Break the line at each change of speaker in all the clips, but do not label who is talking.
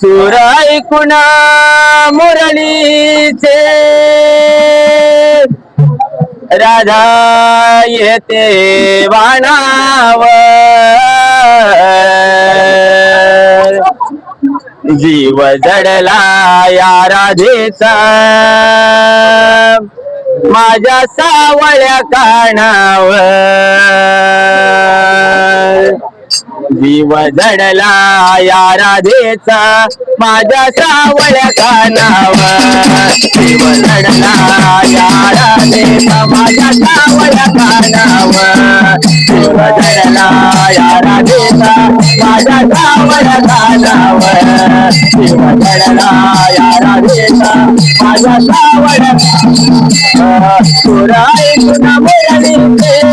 सुर ऐकून मुरलीचे राधा येते वाणावर. जीव जडला या राधेचा. माझ्या सावळ्या कानावर. जीव जडला या राधेचा माझ्या सावळ्या कानाव जीव जडला या राधेचा माझ्या सावळ्या कानाव जीव जडला या राधेचा माझ्या सावळ्या कानाव जीव जडला या राधेचा माझ्या सावळ्या तुरा ऐकून मुरलीचे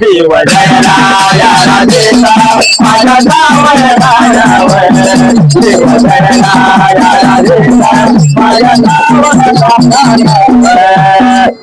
देव गणराया देता माझ्या गावर दारावर देव गणराया देता माझ्या गावर दारावर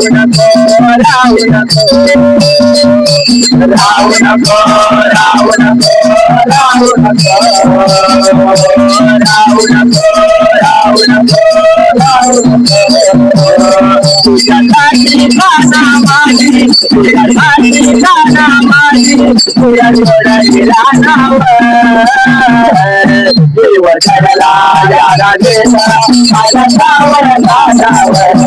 राहू नको राहू नको राहू नको राहू नको राहू नको राहू नको राहू नको राहू नको माझी तुझ्या रानावर देव माझ्या सावर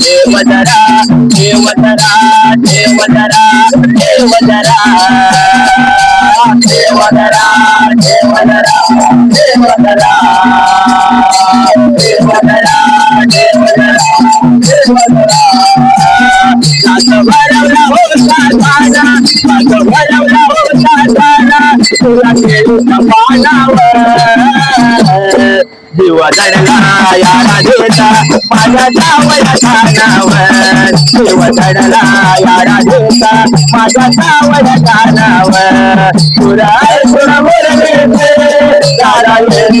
దేవదరా దేవదరా దేవదరా దేవదరా దేవదరా దేవదరా దేవదరా जीवा चढला याला देता माझ्या जावया कानावर जीव चढला याला देता माझ्या जावया कानावर तुला ऐकून बोलते याला राजा